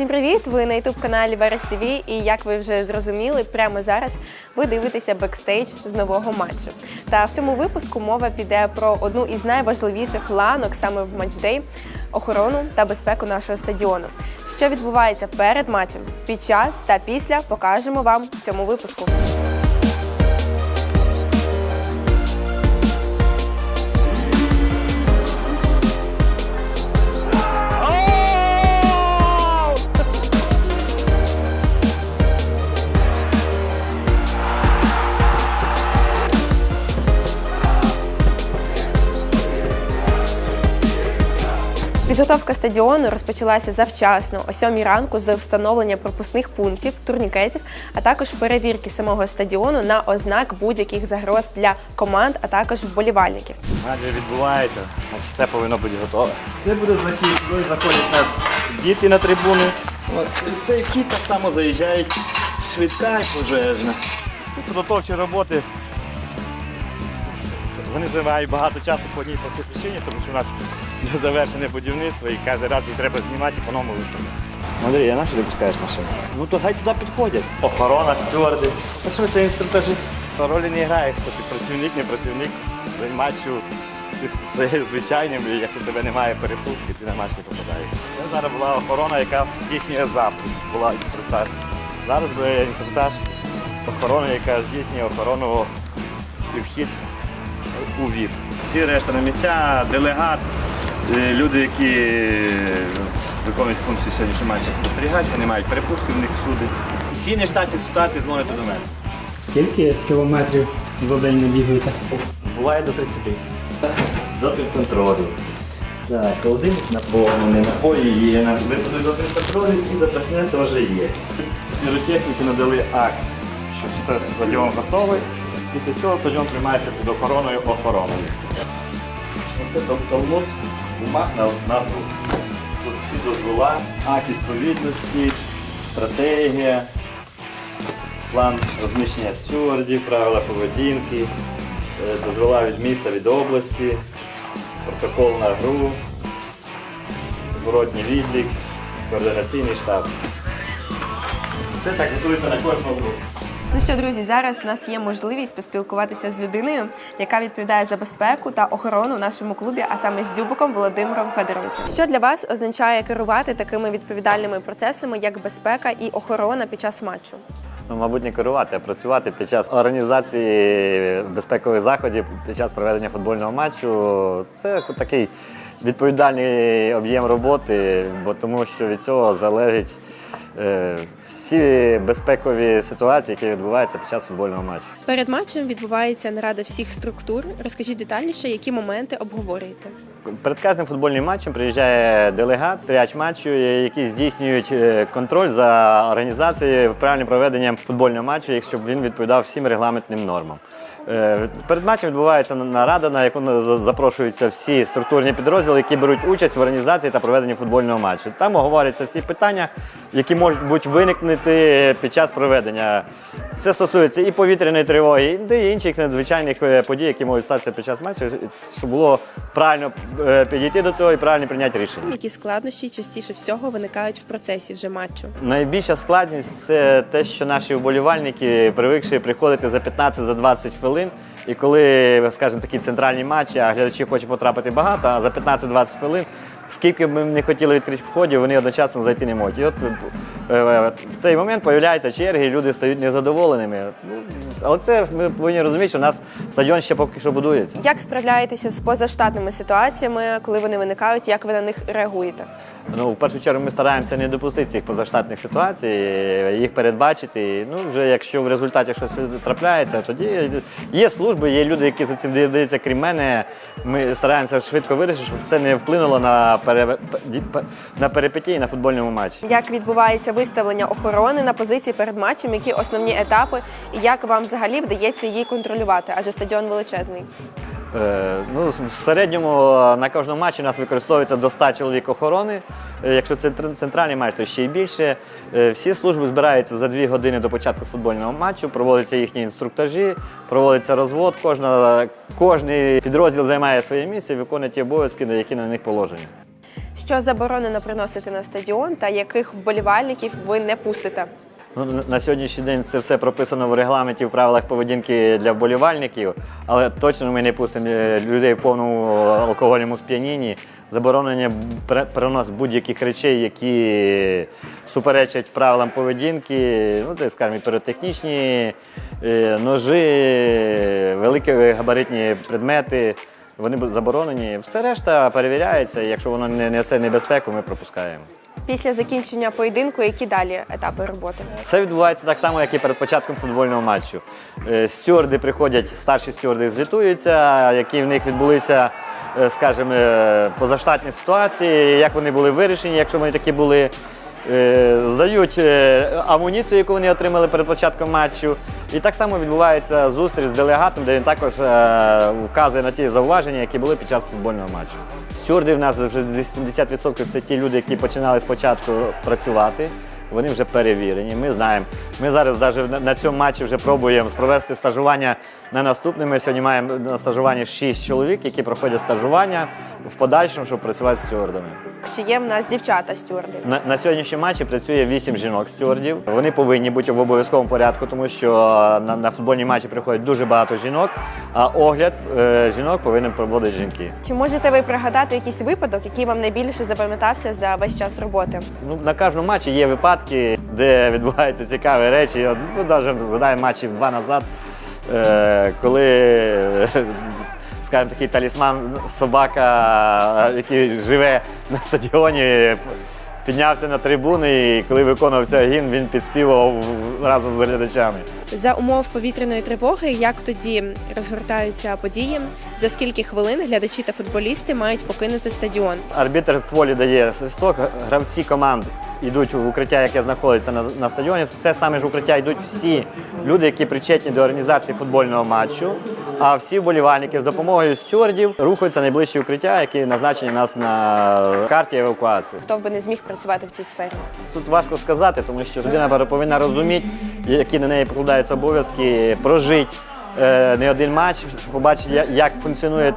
Всім привіт! Ви на youtube каналі Верес ТВ і як ви вже зрозуміли, прямо зараз ви дивитеся бекстейдж з нового матчу. Та в цьому випуску мова піде про одну із найважливіших ланок саме в матчдей охорону та безпеку нашого стадіону. Що відбувається перед матчем, під час та після покажемо вам в цьому випуску. Підготовка стадіону розпочалася завчасно, о 7 ранку, з встановлення пропускних пунктів, турнікетів, а також перевірки самого стадіону на ознак будь-яких загроз для команд, а також вболівальників. Вже відбувається, все повинно бути готове. Це буде захід, коли заходять у нас діти на трибуну. От цей вхід так само заїжджають швидка і пожежна. Підготовчі роботи. Вони займають багато часу по одній простій причині, тому що у нас не завершене будівництво і кожен раз їх треба знімати і по-новому виставляти. Андрій, а на що ти пускаєш машину? Ну то хай туди підходять. Охорона, стюарди. А що це інструктажі? Ролі не граєш, то ти працівник, не працівник. Матчу ти стаєш звичайним, і якщо тебе немає перепустки, ти на матч не попадаєш. Це зараз була охорона, яка здійснює запуск, була інструктаж. Зараз буде інструктаж охорони, яка здійснює охорону і вхід у ВІП. Всі решта на місця, делегат, е, люди, які виконують функцію сьогоднішнього матчу спостерігач, вони мають перепустки в них всюди. Всі нештатні ситуації дзвоните до мене. Скільки кілометрів за день набігаєте? Буває до 30. До контролю. Так, холодильник наповнений, напої є, на виходить до контролю і запасне теж є. Піротехніки надали акт, що все стадіон готовий. Після цього стадіон приймається під охороною охороною. Оце талмуд бумаг на, на. Тут всі дозвола, акт відповідності, стратегія, план розміщення стюардів, правила поведінки, е, дозвола від міста, від області, протокол на гру, зворотній відлік, координаційний штаб. Це так готується на кожну гру. Ну що, друзі, зараз у нас є можливість поспілкуватися з людиною, яка відповідає за безпеку та охорону в нашому клубі, а саме з Дюбиком Володимиром Федоровичем. Що для вас означає керувати такими відповідальними процесами, як безпека і охорона під час матчу? Ну, мабуть, не керувати, а працювати під час організації безпекових заходів, під час проведення футбольного матчу. Це такий відповідальний об'єм роботи, бо тому що від цього залежить всі безпекові ситуації, які відбуваються під час футбольного матчу. Перед матчем відбувається нарада всіх структур. Розкажіть детальніше, які моменти обговорюєте. Перед кожним футбольним матчем приїжджає делегат, стріляч матчу, які здійснюють е, контроль за організацією правильним проведенням футбольного матчу, якщо він відповідав всім регламентним нормам. Е, Перед матчем відбувається нарада, на яку запрошуються всі структурні підрозділи, які беруть участь в організації та проведенні футбольного матчу. Там оговорюються всі питання, які можуть бути виникнути під час проведення. Це стосується і повітряної тривоги, і інших надзвичайних е, подій, які можуть статися під час матчу, щоб було правильно підійти до цього і правильно прийняти рішення. Які складнощі частіше всього виникають в процесі вже матчу? Найбільша складність це те, що наші вболівальники привикші приходити за 15-20 хвилин. І коли, скажімо, такі центральні матчі, а глядачі хочуть потрапити багато, а за 15-20 хвилин, скільки б ми не хотіли відкрити входів, вони одночасно зайти не можуть. І от е, е, в цей момент з'являються черги, люди стають незадоволеними. Ну, Але це ми повинні розуміти, що у нас стадіон ще поки що будується. Як справляєтеся з позаштатними ситуаціями, коли вони виникають? Як ви на них реагуєте? Ну, в першу чергу ми стараємося не допустити цих позаштатних ситуацій, їх передбачити. Ну, вже якщо в результаті щось трапляється, тоді є служби, є люди, які за цим дивляться, крім мене. Ми стараємося швидко вирішити, щоб це не вплинуло на, пере... на перипетії на футбольному матчі. Як відбувається виставлення охорони на позиції перед матчем? Які основні етапи, і як вам взагалі вдається її контролювати? Адже стадіон величезний. Е, ну, в середньому на кожному матчі у нас використовується до 100 чоловік охорони. Е, Якщо це центральний матч, то ще й більше. Е, Всі служби збираються за дві години до початку футбольного матчу, проводяться їхні інструктажі, проводиться розвод. Кожна, кожний підрозділ займає своє місце і виконує ті обов'язки, які на них положені. Що заборонено приносити на стадіон, та яких вболівальників ви не пустите? Ну, на- сьогоднішній день це все прописано в регламенті, в правилах поведінки для вболівальників, але точно ми не пустимо е, людей в повному алкогольному сп'янінні. Заборонення принос будь-яких речей, які суперечать правилам поведінки. Ну, це, скажімо, піротехнічні е, ножи, великі габаритні предмети. Вони заборонені. Все решта перевіряється. Якщо воно не несе небезпеку, ми пропускаємо. Після закінчення поєдинку, які далі етапи роботи? Все відбувається так само, як і перед початком футбольного матчу. Е, Стюарди приходять, старші стюарди звітуються, які в них відбулися, е, скажімо, е, позаштатні ситуації, як вони були вирішені, якщо вони такі були. Здають амуніцію, яку вони отримали перед початком матчу. І так само відбувається зустріч з делегатом, де він також вказує на ті зауваження, які були під час футбольного матчу. Стюарди в нас вже десь 70% це ті люди, які починали спочатку працювати. Вони вже перевірені. Ми знаємо. Ми зараз навіть на- на цьому матчі вже пробуємо провести стажування на наступне. Ми сьогодні маємо на стажуванні 6 чоловік, які проходять стажування в подальшому, щоб працювати з стюардами. Чи є в нас дівчата стюарди? На, на сьогоднішньому матчі працює 8 жінок стюардів. Вони повинні бути в обов'язковому порядку, тому що на, на футбольні матчі приходять дуже багато жінок, а огляд е, жінок повинен проводити жінки. Чи можете ви пригадати якийсь випадок, який вам найбільше запам'ятався за весь час роботи? Ну, на кожному матчі є випадки, де відбуваються цікаві речі. Ну, навіть згадаємо матчів два назад, е, коли, е, скажімо, такий талісман собака, який живе на стадіоні, піднявся на трибуни, і коли виконувався гімн, він підспівав разом з глядачами. За умов повітряної тривоги, як тоді розгортаються події? За скільки хвилин глядачі та футболісти мають покинути стадіон? Арбітр в полі дає свисток, гравці команд йдуть в укриття, яке знаходиться на, на стадіоні. В це саме ж укриття йдуть всі люди, які причетні до організації футбольного матчу. А всі вболівальники з допомогою стюардів рухаються найближчі укриття, які назначені у нас на карті евакуації. Хто би не зміг працювати в цій сфері? Тут важко сказати, тому що людина повинна розуміти, які на неї покладаються обов'язки, прожити е, не один матч, побачити, як функціонує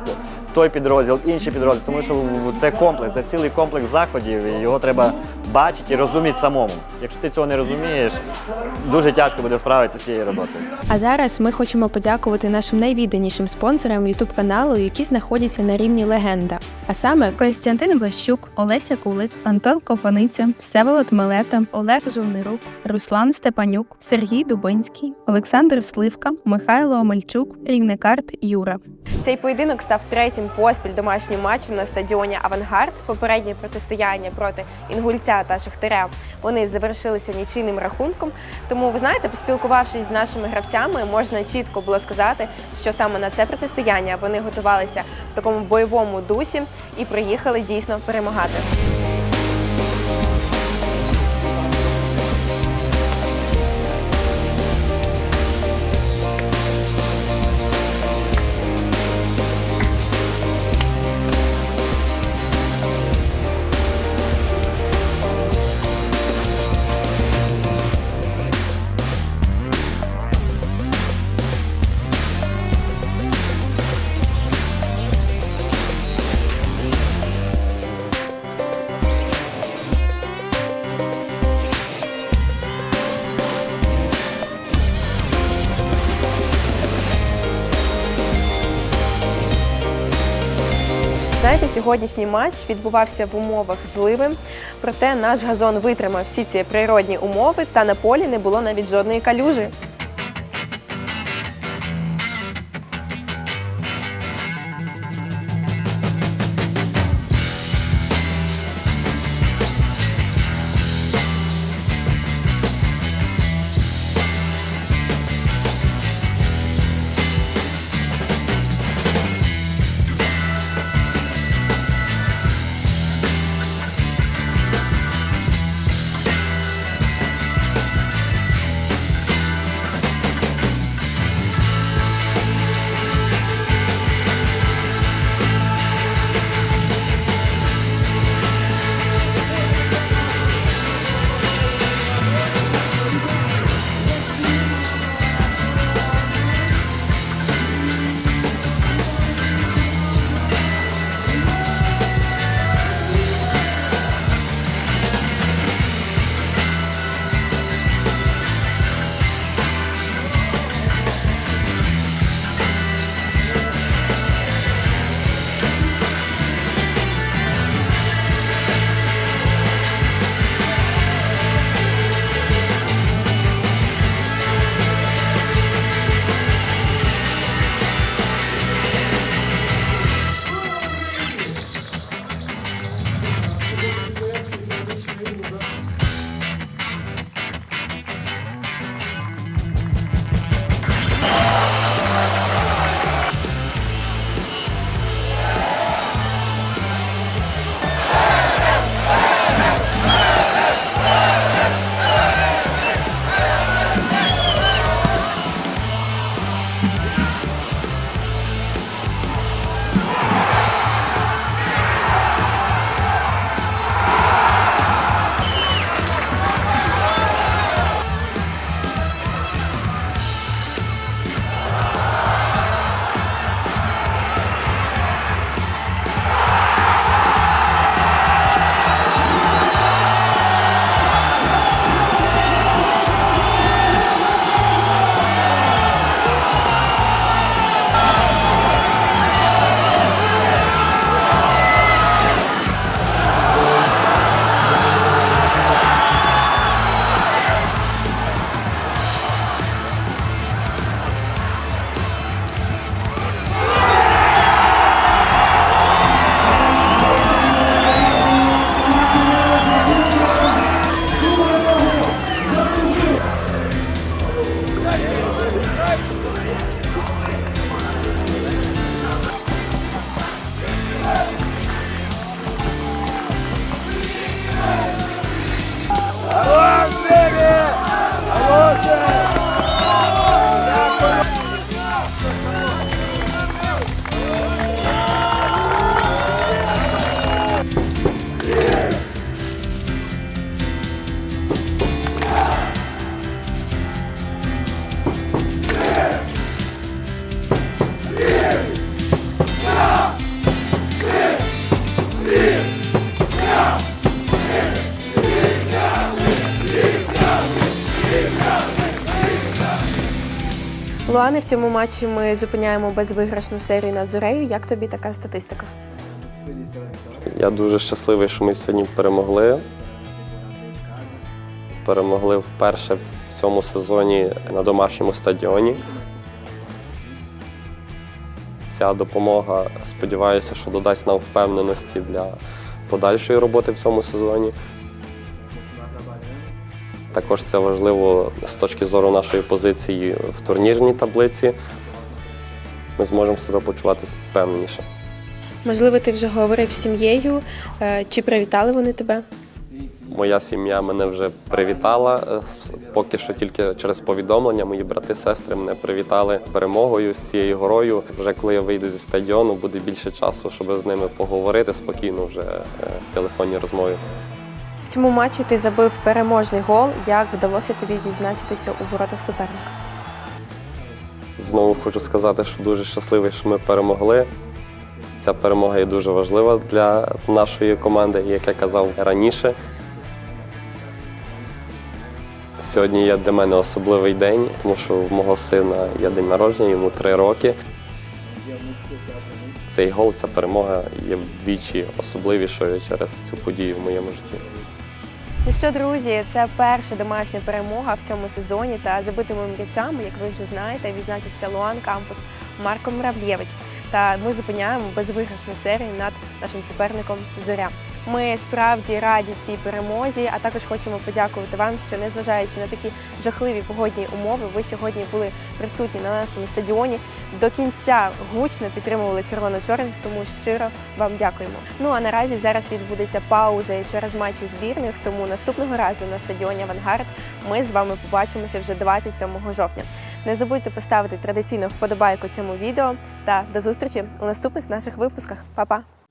той підрозділ, інший підрозділ, тому що це комплекс, це цілий комплекс заходів, і його треба бачити і розуміти самому. Якщо ти цього не розумієш, дуже тяжко буде справитися з цією роботою. А зараз ми хочемо подякувати нашим найвідданішим спонсорам youtube каналу, які знаходяться на рівні легенда. А саме Костянтин Влащук, Олеся Кулик, Антон Копаниця, Всеволод Милета, Олег Жовнирук, Руслан Степанюк, Сергій Дубинський, Олександр Сливка, Михайло Омельчук, Рівникарт Юра. цей поєдинок став третім поспіль домашнім матчем на стадіоні Авангард. Попереднє протистояння проти інгульця та Шахтаря вони завершилися нічийним рахунком. Тому ви знаєте, поспілкувавшись з нашими гравцями, можна чітко було сказати, що саме на це протистояння вони готувалися в такому бойовому дусі і приїхали дійсно перемагати. Сьогоднішній матч відбувався в умовах зливи, проте наш газон витримав всі ці природні умови, та на полі не було навіть жодної калюжі. Луани, в цьому матчі ми зупиняємо безвиграшну серію над зорею. Як тобі така статистика? Я дуже щасливий, що ми сьогодні перемогли. Перемогли вперше в цьому сезоні на домашньому стадіоні. Ця допомога, сподіваюся, що додасть нам впевненості для подальшої роботи в цьому сезоні. Також це важливо з точки зору нашої позиції в турнірній таблиці. Ми зможемо себе почувати впевненіше. Можливо, ти вже говорив з сім'єю. Е, Чи привітали вони тебе? Моя сім'я мене вже привітала. е, Поки що тільки через повідомлення. Мої брати, сестри мене привітали перемогою з цією горою. Вже коли я вийду зі стадіону, буде більше часу, щоб з ними поговорити спокійно вже е, в телефонній розмові. Цьому матчі ти забив переможний гол. Як вдалося тобі відзначитися у воротах суперника? Знову хочу сказати, що дуже щасливий, що ми перемогли. Ця перемога є дуже важлива для нашої команди, як я казав раніше. Сьогодні є для мене особливий день, тому що в мого сина є день народження, йому три роки. Цей гол, ця перемога є вдвічі особливішою через цю подію в моєму житті. Ну що, друзі, це перша домашня перемога в цьому сезоні. Та забитими м'ячами, як ви вже знаєте, відзначився Луан Кампус Марко Мравлєвич. Та ми зупиняємо безвиграшну серію над нашим суперником Зоря. Ми справді раді цій перемозі, а також хочемо подякувати вам, що незважаючи на такі жахливі погодні умови, ви сьогодні були присутні на нашому стадіоні. До кінця гучно підтримували червоно-чорних, тому щиро вам дякуємо. Ну а наразі зараз відбудеться пауза через матчі збірних. Тому наступного разу на стадіоні Авангард ми з вами побачимося вже 27 жовтня. Не забудьте поставити традиційно вподобайку цьому відео та до зустрічі у наступних наших випусках. Па-па!